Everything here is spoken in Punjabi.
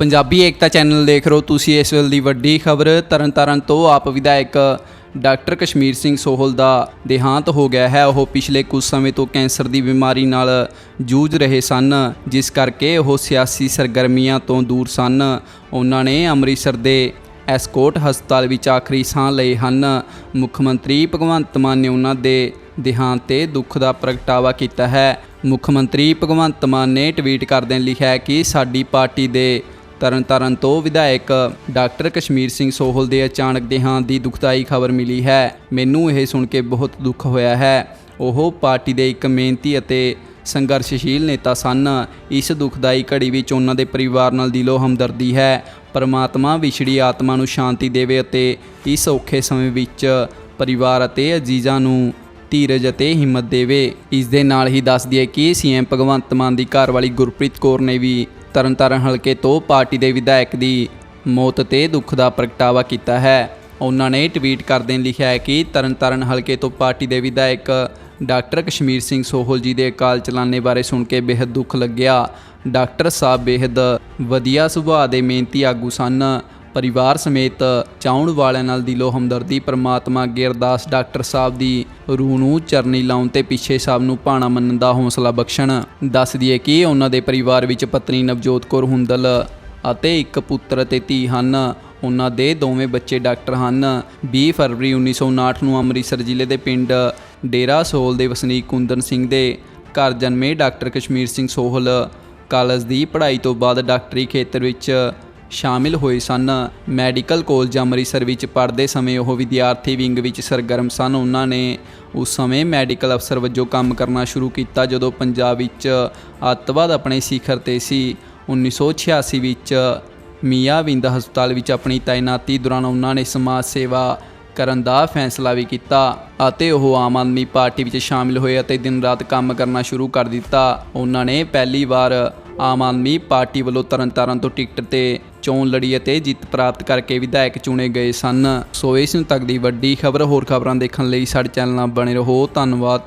ਪੰਜਾਬੀ ਏਕਤਾ ਚੈਨਲ ਦੇਖ ਰਹੇ ਹੋ ਤੁਸੀਂ ਇਸ ਵੇਲੇ ਦੀ ਵੱਡੀ ਖਬਰ। ਤਰਨਤਾਰਨ ਤੋਂ ਆਪ ਵਿਧਾਇਕ ਡਾਕਟਰ ਕਸ਼ਮੀਰ ਸਿੰਘ ਸੋਹਲ ਦਾ ਦੇਹਾਂਤ ਹੋ ਗਿਆ ਹੈ। ਉਹ ਪਿਛਲੇ ਕੁਝ ਸਮੇਂ ਤੋਂ ਕੈਂਸਰ ਦੀ ਬਿਮਾਰੀ ਨਾਲ ਜੂਝ ਰਹੇ ਸਨ, ਜਿਸ ਕਰਕੇ ਉਹ ਸਿਆਸੀ ਸਰਗਰਮੀਆਂ ਤੋਂ ਦੂਰ ਸਨ। ਉਹਨਾਂ ਨੇ ਅੰਮ੍ਰਿਤਸਰ ਦੇ ਐਸਕੋਟ ਹਸਪਤਾਲ ਵਿੱਚ ਆਖਰੀ ਸਾਹ ਲਏ ਹਨ। ਮੁੱਖ ਮੰਤਰੀ ਭਗਵੰਤ ਮਾਨ ਨੇ ਉਹਨਾਂ ਦੇ ਦੇਹਾਂਤ ਤੇ ਦੁੱਖ ਦਾ ਪ੍ਰਗਟਾਵਾ ਕੀਤਾ ਹੈ। ਮੁੱਖ ਮੰਤਰੀ ਭਗਵੰਤ ਮਾਨ ਨੇ ਟਵੀਟ ਕਰਦਿਆਂ ਲਿਖਿਆ ਕਿ ਸਾਡੀ ਪਾਰਟੀ ਦੇ ਤਰਨਤਾਰਨ ਤੋਂ ਵਿਧਾਇਕ ਡਾਕਟਰ ਕਸ਼ਮੀਰ ਸਿੰਘ ਸੋਹਲ ਦੇ ਅਚਾਨਕ ਦੇਹਾਂਤ ਦੀ ਦੁਖਦਾਈ ਖਬਰ ਮਿਲੀ ਹੈ। ਮੈਨੂੰ ਇਹ ਸੁਣ ਕੇ ਬਹੁਤ ਦੁੱਖ ਹੋਇਆ ਹੈ। ਉਹ ਪਾਰਟੀ ਦੇ ਇੱਕ ਮਿਹਨਤੀ ਅਤੇ ਸੰਘਰਸ਼ਸ਼ੀਲ ਨੇਤਾ ਸਨ। ਇਸ ਦੁਖਦਾਈ ਘੜੀ ਵਿੱਚ ਉਹਨਾਂ ਦੇ ਪਰਿਵਾਰ ਨਾਲ ਦਿਲੋਂ ਹਮਦਰਦੀ ਹੈ। ਪਰਮਾਤਮਾ ਵਿਛੜੀ ਆਤਮਾ ਨੂੰ ਸ਼ਾਂਤੀ ਦੇਵੇ ਅਤੇ ਇਸ ਔਖੇ ਸਮੇਂ ਵਿੱਚ ਪਰਿਵਾਰ ਅਤੇ ਅਜੀਜ਼ਾਂ ਨੂੰ ਧੀਰਜ ਅਤੇ ਹਿੰਮਤ ਦੇਵੇ। ਇਸ ਦੇ ਨਾਲ ਹੀ ਦੱਸ ਦਈਏ ਕਿ ਸੀਐਮ ਭਗਵੰਤ ਮਾਨ ਦੀ ਘਰਵਾਲੀ ਗੁਰਪ੍ਰੀਤ ਕੌਰ ਨੇ ਵੀ ਤਰਨਤਾਰਨ ਹਲਕੇ ਤੋਂ ਪਾਰਟੀ ਦੇ ਵਿਧਾਇਕ ਦੀ ਮੌਤ ਤੇ ਦੁੱਖ ਦਾ ਪ੍ਰਗਟਾਵਾ ਕੀਤਾ ਹੈ। ਉਹਨਾਂ ਨੇ ਟਵੀਟ ਕਰਦੇ ਲਿਖਿਆ ਹੈ ਕਿ ਤਰਨਤਾਰਨ ਹਲਕੇ ਤੋਂ ਪਾਰਟੀ ਦੇ ਵਿਧਾਇਕ ਡਾਕਟਰ ਕਸ਼ਮੀਰ ਸਿੰਘ ਸੋਹਲ ਜੀ ਦੇ ਅਕਾਲ ਚਲਾਣੇ ਬਾਰੇ ਸੁਣ ਕੇ ਬੇहद ਦੁੱਖ ਲੱਗਿਆ। ਡਾਕਟਰ ਸਾਹਿਬ ਬੇहद ਵਧੀਆ ਸੁਭਾਅ ਦੇ ਮਿਹਨਤੀ ਆਗੂ ਸਨ। ਪਰਿਵਾਰ ਸਮੇਤ ਚਾਹਣ ਵਾਲਿਆਂ ਨਾਲ ਦਿਲੋਂ ਹਮਦਰਦੀ, ਪ੍ਰਮਾਤਮਾ ਅੱਗੇ ਅਰਦਾਸ, ਡਾਕਟਰ ਸਾਹਿਬ ਦੀ ਰੂਹ ਨੂੰ ਚਰਨੀ ਲਾਉਣ ਤੇ ਪਿੱਛੇ ਸਾਹਿਬ ਨੂੰ ਭਾਣਾ ਮੰਨਣ ਦਾ ਹੌਸਲਾ ਬਖਸ਼ਣ। ਦੱਸ ਦਈਏ ਕਿ ਉਹਨਾਂ ਦੇ ਪਰਿਵਾਰ ਵਿੱਚ ਪਤਨੀ ਨਵਜੋਤ ਕੌਰ ਹੁੰਦਲ ਅਤੇ ਇੱਕ ਪੁੱਤਰ ਅਤੇ ਧੀ ਹਨ। ਉਹਨਾਂ ਦੇ ਦੋਵੇਂ ਬੱਚੇ ਡਾਕਟਰ ਹਨ। 20 ਫਰਵਰੀ 1959 ਨੂੰ ਅੰਮ੍ਰਿਤਸਰ ਜ਼ਿਲ੍ਹੇ ਦੇ ਪਿੰਡ ਡੇਰਾ ਸੋਲ ਦੇ ਵਸਨੀਕ ਕੁੰਦਨ ਸਿੰਘ ਦੇ ਘਰ ਜਨਮੇ ਡਾਕਟਰ ਕਸ਼ਮੀਰ ਸਿੰਘ ਸੋਹਲ। ਕਾਲਜ ਦੀ ਪੜ੍ਹਾਈ ਤੋਂ ਬਾਅਦ ਡਾਕਟਰੀ ਖੇਤਰ ਵਿੱਚ ਸ਼ਾਮਿਲ ਹੋਏ ਸਨ। ਮੈਡੀਕਲ ਕਾਲਜ ਅੰਮ੍ਰਿਤਸਰ ਵਿੱਚ ਪੜ੍ਹਦੇ ਸਮੇਂ ਉਹ ਵਿਦਿਆਰਥੀ ਵਿੰਗ ਵਿੱਚ ਸਰਗਰਮ ਸਨ। ਉਹਨਾਂ ਨੇ ਉਸ ਸਮੇਂ ਮੈਡੀਕਲ ਅਫਸਰ ਵਜੋਂ ਕੰਮ ਕਰਨਾ ਸ਼ੁਰੂ ਕੀਤਾ, ਜਦੋਂ ਪੰਜਾਬ ਵਿੱਚ ਅੱਤਵਾਦ ਆਪਣੇ ਸਿਖਰ ਤੇ ਸੀ। 1986 ਵਿੱਚ ਮੀਆਂ ਵਿੰਦ ਹਸਪਤਾਲ ਵਿੱਚ ਆਪਣੀ ਤਾਇਨਾਤੀ ਦੌਰਾਨ ਉਹਨਾਂ ਨੇ ਸਮਾਜ ਸੇਵਾ ਕਰਨ ਦਾ ਫੈਸਲਾ ਵੀ ਕੀਤਾ ਅਤੇ ਉਹ ਆਮ ਆਦਮੀ ਪਾਰਟੀ ਵਿੱਚ ਸ਼ਾਮਿਲ ਹੋਏ ਅਤੇ ਦਿਨ ਰਾਤ ਕੰਮ ਕਰਨਾ ਸ਼ੁਰੂ ਕਰ ਦਿੱਤਾ। ਉਹਨਾਂ ਨੇ ਪਹਿਲੀ ਵਾਰ ਆਮ ਆਦਮੀ ਪਾਰਟੀ ਵੱਲੋਂ ਤਰਨਤਾਰਨ ਤੋਂ ਟਿਕਟ ਤੇ ਚੋਣ ਲੜੀ ਅਤੇ ਜਿੱਤ ਪ੍ਰਾਪਤ ਕਰਕੇ ਵਿਧਾਇਕ ਚੁਣੇ ਗਏ ਸਨ। ਸੋ ਇਸ ਨੂੰ ਤੱਕ ਦੀ ਵੱਡੀ ਖਬਰ, ਹੋਰ ਖਬਰਾਂ ਦੇਖਣ ਲਈ ਸਾਡੇ ਚੈਨਲ ਨਾਲ ਬਣੇ ਰਹੋ। ਧੰਨਵਾਦ।